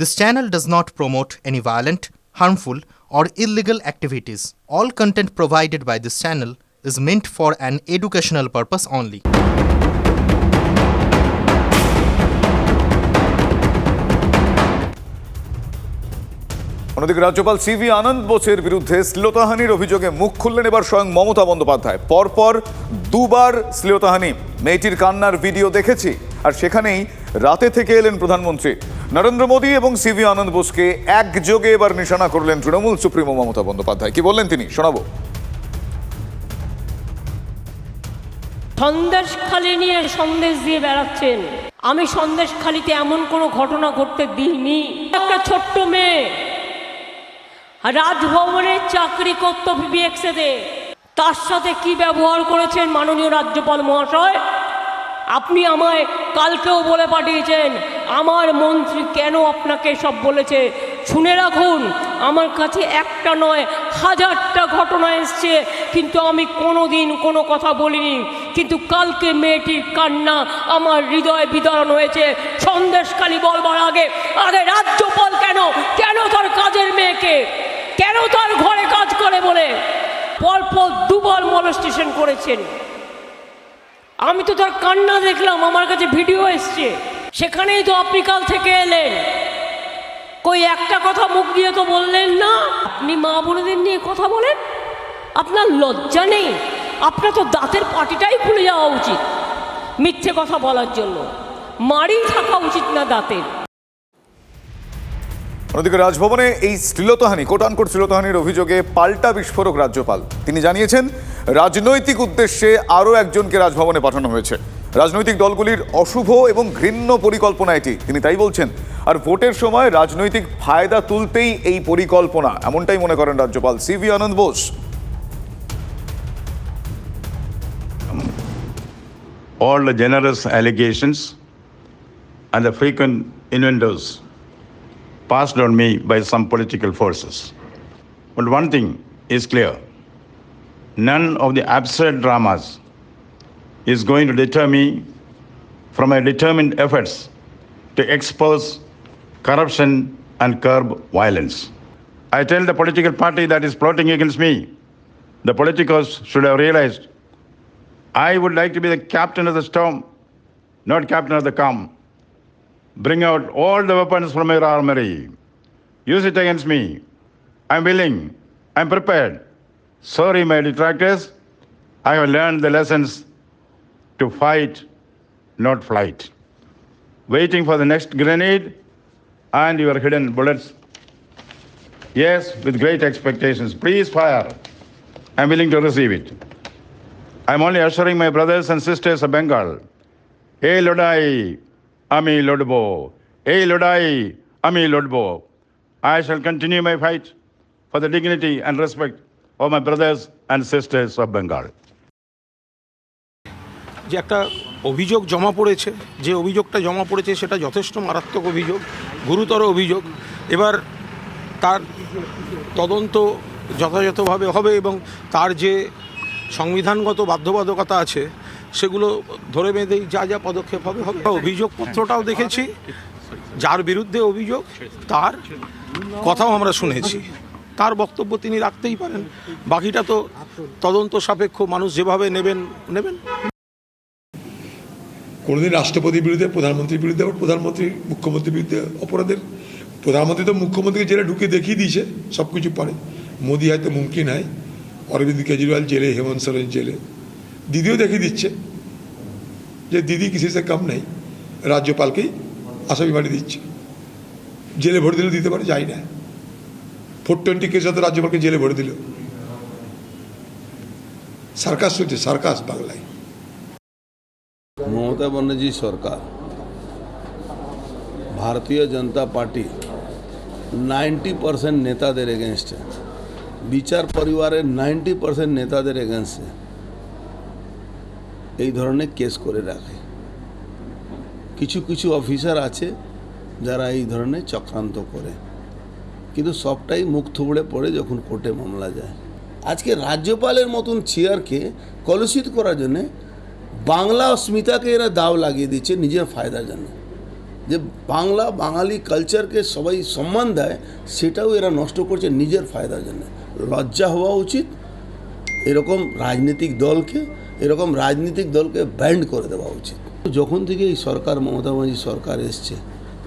This channel does not promote any violent, harmful, or illegal activities. All content provided by this channel is meant for an educational purpose only. অন্যদিকে রাজ্যপাল CV আনন্দ বোসের বিরুদ্ধে শ্লীলতাহানির অভিযোগে মুখ খুললেন এবার স্বয়ং মমতা বন্দ্যোপাধ্যায় পরপর দুবার শ্লীলতাহানি মেয়েটির কান্নার ভিডিও দেখেছি আর সেখানেই রাতে থেকে এলেন প্রধানমন্ত্রী নরেন্দ্র মোদী এবং সিভি আনন্দ বোসকে একযোগে এবার নিশানা করলেন তৃণমূল সুপ্রিমো মমতা বন্দ্যোপাধ্যায়। কি বললেন তিনি? শোনাবো। সন্দেশখালি নিয়ে সন্দেশ দিয়ে বেড়াচ্ছেন। আমি সন্দেশখালিতে এমন কোনো ঘটনা ঘটতে দিইনি। একটা ছোট্ট মেয়ে রাজভবনে চাকরি করত ভিবিএক্সেতে তার সাথে কি ব্যবহার করেছেন মাননীয় রাজ্যপাল মহাশয়? আপনি আমায় কালকেও বলে পাঠিয়েছেন আমার মন্ত্রী কেন আপনাকে সব বলেছে? শুনে রাখুন, আমার কাছে একটা নয়, হাজারটা ঘটনা এসছে, কিন্তু আমি কোনো দিন কোনো কথা বলিনি। কিন্তু কালকে মেয়েটির কান্না আমার হৃদয় বিতরণ হয়েছে। সন্দেশখালি বলবার আগে আরে রাজ্যপাল কেন? কেন তার কাজের মেয়েকে? কেন তার ঘরে কাজ করে বলে? পরপর দুবার মলস্টেশন করেছেন। আমি তো তার কান্না দেখলাম, আমার কাছে ভিডিও এসছে। সেখানেই তো আপনি কাল থেকে এলেন। কই একটা কথা মুখ দিয়ে তো বললেন না? আপনি মা বোনেদের নিয়ে কথা বলেন? আপনার লজ্জা নেই? আপনার তো দাঁতের পাটিটাই খুলে যাওয়া উচিত মিথ্যে কথা বলার জন্য। মারি থাকা উচিত না দাঁতের। অন্যদিকে রাজভবনে এই শ্লীলতাহানি কোটানকোট শ্লীলতাহানির অভিযোগে পাল্টা বিস্ফোরক রাজ্যপাল। তিনি জানিয়েছেন, রাজনৈতিক উদ্দেশ্যে আরও একজনকে রাজভবনে পাঠানো হয়েছে। রাজনৈতিক দলগুলির অশুভ এবং ঘৃণ্য পরিকল্পনা এটি তিনি তাই বলছেন আর ভোটের সময় রাজনৈতিক ফায়দা তুলতেই এই পরিকল্পনা এমনটাই মনে করেন রাজ্যপাল C V Ananda Bose all the generous allegations and the frequent innuendos passed on me by some political forces. But one thing is clear none of the absurd dramas is going to deter me from my determined efforts to expose corruption and curb violence. I tell the political party that is plotting against me, the politicos should have realized I would like to be the captain of the storm, not captain of the calm. Bring out all the weapons from your armory. Use it against me. I'm willing. I'm prepared. Sorry, my detractors. I have learned the lessons to fight, not flight. Waiting for the next grenade and your hidden bullets. Yes, with great expectations. Please fire. I'm willing to receive it. I'm only assuring my brothers and sisters of Bengal. Hey Lodai, Ami Lodbo. Hey Lodai, Ami Lodbo. I shall continue my fight for the dignity and respect of my brothers and sisters of Bengal. যে একটা অভিযোগ জমা পড়েছে, যে অভিযোগটা জমা পড়েছে সেটা যথেষ্ট মারাত্মক অভিযোগ, গুরুতর অভিযোগ। এবার তার তদন্ত যথাযথভাবে হবে এবং তার যে সংবিধানগত বাধ্যবাধকতা আছে, সেগুলো ধরে বেঁধেই যা যা পদক্ষেপ হবে হবে। অভিযোগপত্রটাও দেখেছি, যার বিরুদ্ধে অভিযোগ, তার কথাও আমরা শুনেছি। তার বক্তব্য তিনি রাখতেই পারেন। বাকিটা তো তদন্ত সাপেক্ষ মানুষ যেভাবে নেবেন নেবেন। কোনোদিন রাষ্ট্রপতির বিরুদ্ধে, প্রধানমন্ত্রীর বিরুদ্ধে, আবার প্রধানমন্ত্রী, মুখ্যমন্ত্রীর বিরুদ্ধে অপরাধের, প্রধানমন্ত্রী তো মুখ্যমন্ত্রীকে জেলে ঢুকে দেখিয়ে দিয়েছে সব কিছু পারে। মোদি হয়তো মুমকিন হয়, অরবিন্দ কেজরিওয়াল জেলে, হেমন্ত সোরেন জেলে। দিদিও দেখিয়ে দিচ্ছে যে দিদি কিসি সে কম নেই, রাজ্যপালকেই আসামি বাড়ি দিচ্ছে। জেলে ভরে দিলে দিতে পারে, যাই না। ফোর টোয়েন্টি কেস হয়তো রাজ্যপালকে জেলে ভরে দিল। সার্কাস চলছে, সার্কাস বাংলায়। মমতা ব্যানার্জি সরকার, ভারতীয় জনতা পার্টি নাইনটি পার্সেন্ট নেতাদের এগেনস্টে বিচার পরিবারের নাইনটি পার্সেন্ট নেতাদের এগেনস্টে এই ধরনের কেস করে রাখে। কিছু কিছু অফিসার আছে যারা এই ধরনের চক্রান্ত করে, কিন্তু সবটাই মুখ থুবড়ে পড়ে যখন কোর্টে মামলা যায়। আজকে রাজ্যপালের মতন চেয়ারকে কলুষিত করার জন্যে বাংলা অস্মিতাকে এরা দাও লাগিয়ে দিচ্ছে নিজের ফায়দার জন্য। যে বাংলা, বাঙালি কালচারকে সবাই সম্মান দেয়, সেটাও এরা নষ্ট করছে নিজের ফায়দার জন্য। লজ্জা হওয়া উচিত, এরকম রাজনৈতিক দলকে, এরকম রাজনৈতিক দলকে ব্যান্ড করে দেওয়া উচিত। যখন থেকে এই সরকার, মমতা ব্যানার্জি সরকার এসছে,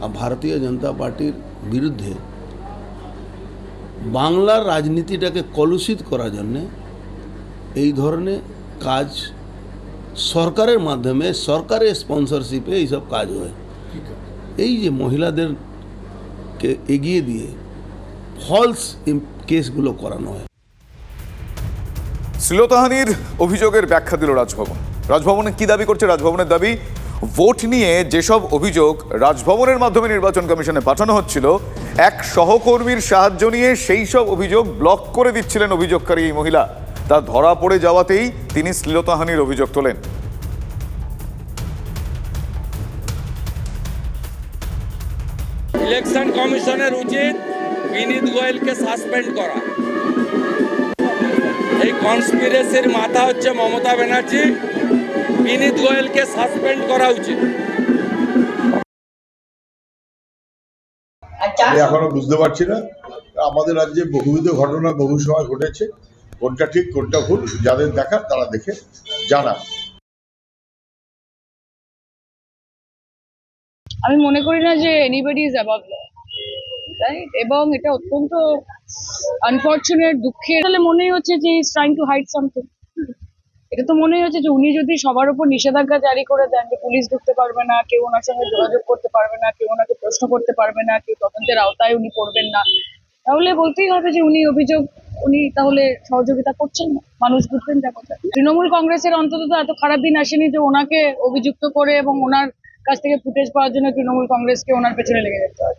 আর ভারতীয় জনতা পার্টির বিরুদ্ধে বাংলার রাজনীতিটাকে কলুষিত করার জন্যে এই ধরনের কাজ সরকারের মাধ্যমে, সরকারের স্পন্সরশিপে এইসব কাজ হয়। এই যে মহিলাদেরকে এগিয়ে দিয়ে ফলস কেসগুলো করানো হয়। শ্লীলতাহানির অভিযোগের ব্যাখ্যা দিল রাজভবন। রাজভবনে কি দাবি করছে? রাজভবনের দাবি, ভোট নিয়ে যেসব অভিযোগ রাজভবনের মাধ্যমে নির্বাচন কমিশনে পাঠানো হচ্ছিল, এক সহকর্মীর সাহায্য নিয়ে সেই সব অভিযোগ ব্লক করে দিচ্ছিলেন অভিযোগকারী এই মহিলা। তা ধরা পড়ে যাওয়াতেই তিনি শ্লীলতাহানির অভিযোগ তোলেন। ইলেকশন কমিশনের উচিত বিনীত গোয়েলকে সাসপেন্ড করা। এই কনস্পিরেসির মাথা হচ্ছে মমতা ব্যানার্জি। বিনীত গোয়েলকে সাসপেন্ড করা উচিত। আমি এখনও বুঝতে পারছি না। আমাদের রাজ্যে বহুবিধ ঘটনা বহু সময় ঘটেছে। কোনটা ঠিক, কোনটা ভুল, যাদের দেখার তারা দেখে জানা আমি মনে করি না যে anybody is above law right এবং এটা অত্যন্ত আনফর্চুনেট দুঃখের। তাহলে মনেই হচ্ছে যে is trying to hide something এটা তো মনেই হচ্ছে যে উনি যদি সবার উপর নিষেধাজ্ঞা জারি করে দেন যে পুলিশ ঢুকতে পারবে না, কেউ ওনার সঙ্গে যোগাযোগ করতে পারবে না, কেউ ওনাকে প্রশ্ন করতে পারবে না, কেউ তদন্তের আওতায় উনি পড়বেন না, তাহলে বলতেই হবে যে উনি অভিযোগ উনি তাহলে সহযোগিতা করছেন না? মানুষ বুঝবেন ব্যাপারটা তৃণমূল কংগ্রেসের অন্তত এত খারাপ দিন আসেনি যে ওনাকে অভিযুক্ত করে এবং ওনার কাছ থেকে ফুটেজ পাওয়ার জন্য তৃণমূল কংগ্রেসকে ওনার পেছনে লেগে যেতে হয়।